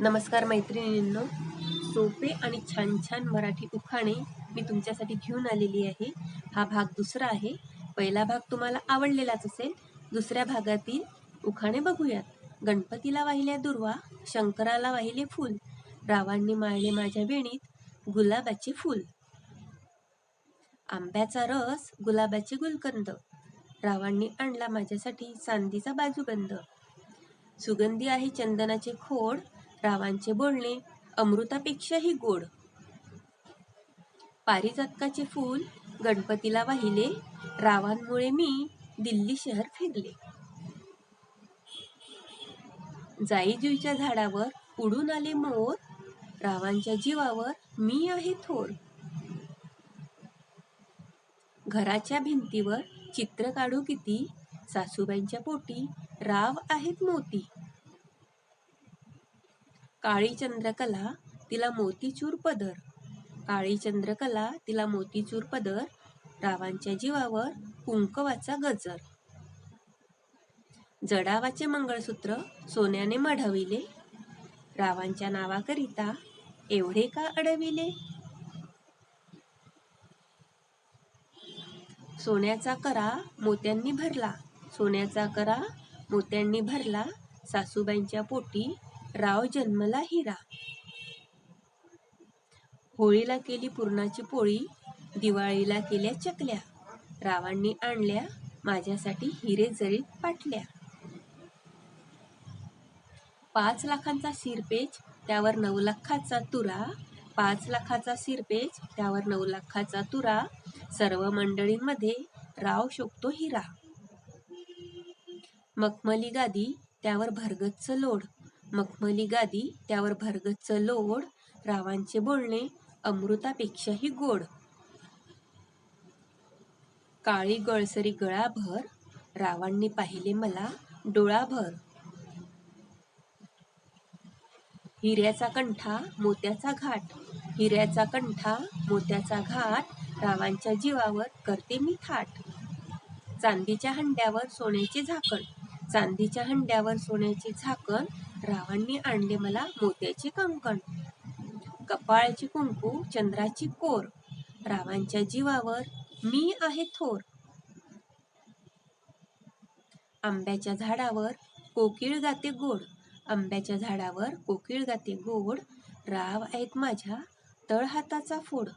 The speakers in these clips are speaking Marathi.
नमस्कार मैत्रिणींनो. सोपे आणि छान छान मराठी उखाणे मी तुमच्यासाठी घेऊन आलेली आहे. हा भाग दुसरा आहे. पहिला भाग तुम्हाला आवडलेलाच असेल. दुसऱ्या भागातील उखाणे बघूयात. गणपतीला वाहिल्या दुर्वा शंकराला वाहिले फूल रावांनी माळले माझ्या वेणीत गुलाबाचे फूल. आंब्याचा रस गुलाबाचे गुलकंद. रावांनी आणला माझ्यासाठी चांदीचा बाजूबंद. सुगंधी आहे चंदनाचे खोड रावांचे बोलणे अमृतापेक्षाही गोड. पारिजातकाचे फूल गणपतीला वाहिले रावांमुळे मी दिल्ली शहर फिरले जाईजुईच्या झाडावर उडून आले मोर रावांच्या जीवावर मी आहे थोर. घराच्या भिंतीवर चित्र काढू किती सासूबाईंच्या पोटी राव आहेत मोती. काळी चंद्रकला तिला मोतीचूर पदर. काळी चंद्रकला तिला मोतीचूर पदर रावांच्या जीवावर कुंकवाचा गजर. जडावाचे मंगळसूत्र सोन्याने मढविले रावांच्या नावाकरिता एवढे का अडविले? सोन्याचा करा मोत्यांनी भरला सोन्याचा करा मोत्यांनी भरला सासूबाईंच्या पोटी राव जन्मला हिरा होळीला केली पुरणाची पोळी दिवाळीला केल्या चकल्या रावांनी आणल्या माझ्यासाठी हिरे जरीत पाटल्या. पाच लाखांचा सिरपेज त्यावर नऊ लाखाचा तुरा. पाच लाखाचा सिरपेज त्यावर नऊ लाखाचा तुरा. सर्व मंडळींमध्ये राव शोभतो हिरा मखमली गादी त्यावर भरगतचं लोड. मखमली गादी त्यावर भरगच्च लोड रावांचे बोलणे अमृतापेक्षाही गोड. काळी गळसरी गळाभर रावांनी पाहिले मला डोळाभर. हिऱ्याचा कंठा मोत्याचा घाट. हिऱ्याचा कंठा मोत्याचा घाट रावांच्या जीवावर करते मी थाट. चांदीच्या हंड्यावर सोन्याचे झाकण. चांदीच्या हंड्यावर सोन्याचे झाकण रावांनी आणले मला मोत्याचे कंकण. कपाळाची कुंकू चंद्राची कोर रावांच्या जीवावर मी आहे थोर. आंब्याच्या झाडावर कोकिळ गाते गोड आंब्याच्या झाडावर कोकिळ गाते गोड राव आहेत माझ्या तळहाताचा फोड.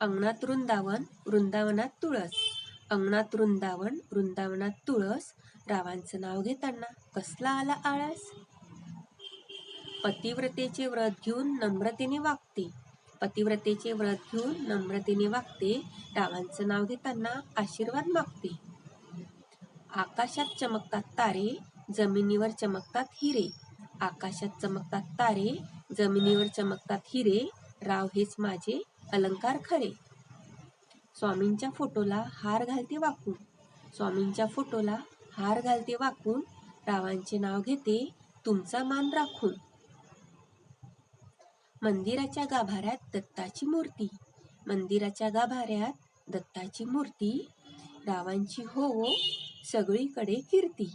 अंगणात वृंदावन वृंदावनात तुळस अंगणात वृंदावन वृंदावनात तुळस रावांचं नाव घेताना कसला आला आळस? पतिव्रतेचे व्रत घेऊन नम्रतेने वागते. पतिव्रतेचे व्रत घेऊन नम्रतेने वागते रावांचं नाव घेताना आशीर्वाद मागते. आकाशात चमकतात तारे जमिनीवर चमकतात हिरे. आकाशात चमकतात तारे जमिनीवर चमकतात हिरे. राव हेच माझे अलंकार खरे. स्वामींच्या फोटोला हार घालते वाकून. स्वामींच्या फोटोला हार घालते वाकून. रावांचे नाव घेते तुमचा मान राखून. मंदिराच्या गाभाऱ्यात दत्ताची मूर्ती. मंदिराच्या गाभाऱ्यात दत्ताची मूर्ती. रावांची हो, हो सगळीकडे कीर्ती.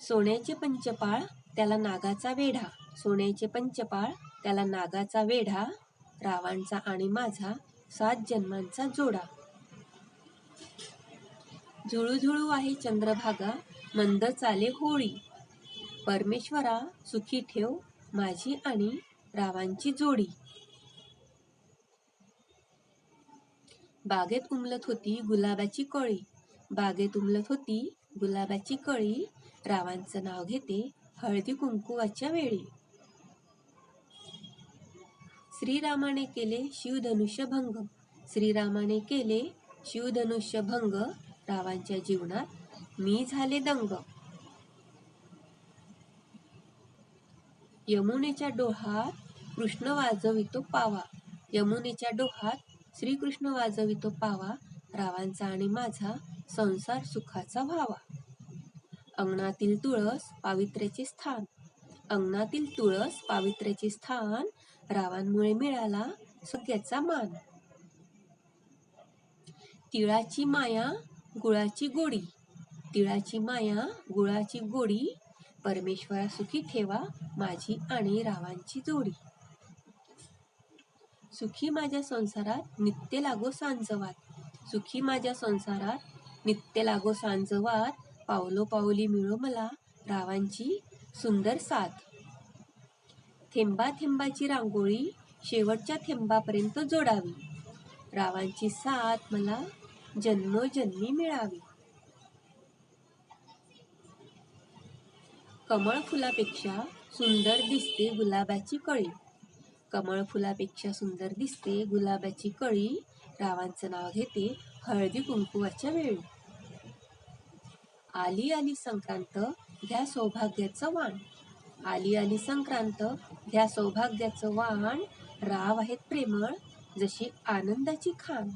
सोन्याचे पंचपाळ त्याला नागाचा वेढा. सोन्याचे पंचपाळ त्याला नागाचा वेढा. रावांचा आणि माझा सात जन्मांचा जोडा. झुळूझुळू आहे चंद्रभागा मंद चाले होळी. परमेश्वरा सुखी ठेव माझी आणि रावांची जोडी. बागेत उमलत होती गुलाबाची कळी. बागेत उमलत होती गुलाबाची कळी. रावांचं नाव घेते हळदी कुंकुवाच्या वेळी. श्रीरामाने केले शिवधनुष्य भंग श्रीरामाने केले शिवधनुष्य भंग रावांच्या जीवनात मी झाले दंग. यमुनेच्या डोहात कृष्ण वाजवितो पावा. यमुनेच्या डोहात श्रीकृष्ण वाजवितो पावा. रावांचा आणि माझा संसार सुखाचा व्हावा. अंगणातील तुळस पावित्र्याचे स्थान. अंगणातील तुळस पावित्र्याचे स्थान रावांमुळे मिळाला सगळ्याचा मान. तिळाची माया गुळाची गोडी. तिळाची माया गुळाची गोडी. परमेश्वरा सुखी ठेवा माझी आणि रावांची जोडी. सुखी माझ्या संसारात नित्य लागो सांजवात. सुखी माझ्या संसारात नित्य लागो सांजवात. पावलो पावली मिळो मला रावांची सुंदर साथ. थेंबा थेंबाची रांगोळी शेवटच्या थेंबापर्यंत जोडावी. रावांची साथ मला जन्मोजन्मी मिळावी. कमळ फुलापेक्षा सुंदर दिसते गुलाबाची कळी. कमळ फुलापेक्षा सुंदर दिसते गुलाबाची कळी. रावांचं नाव घेते हळदी कुंकुवाच्या वेळी. आली आली संक्रांत घ्या सौभाग्याचं वाण. आली आली संक्रांत घ्या सौभाग्याचं वाण. राव आहेत प्रेमळ जशी आनंदाची खाण.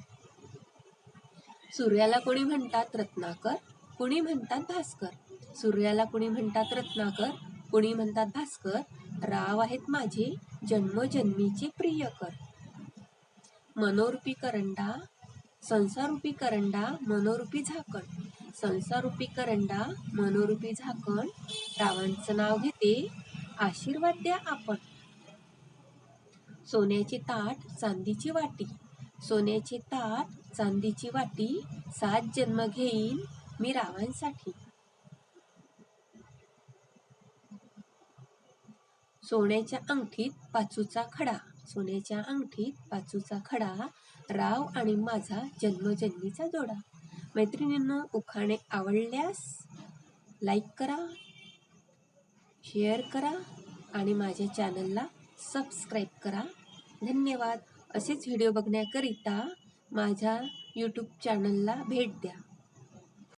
सूर्याला कोणी म्हणतात रत्नाकर कोणी म्हणतात भास्कर. सूर्याला कोणी म्हणतात रत्नाकर कोणी म्हणतात भास्कर. राव आहेत माझे जन्मजन्मीचे प्रियकर. मनोरूपी करंडा संसारूपी करंडा मनोरूपी झाकण. संसारूपी करंडा मनोरूपी झाकण. रावांचं नाव घेते आशीर्वाद द्या आपण. सोन्याचे ताट चांदीची वाटी. सोन्याचे ताट चांदीची वाटी सात जन्म घेईन मी रावांसाठी. सोन्याच्या अंगठीत पाचूचा खडा सोन्याच्या अंगठीत पाचूचा खडा राव आणि माझा जन्मजन्मीचा जोडा. मैत्रिणींना उखाणे आवडल्यास लाईक करा शेअर करा आणि माझ्या चॅनलला सबस्क्राईब करा. धन्यवाद. असेच व्हिडिओ बघण्याकरिता माझ्या यूट्यूब चॅनलला भेट द्या.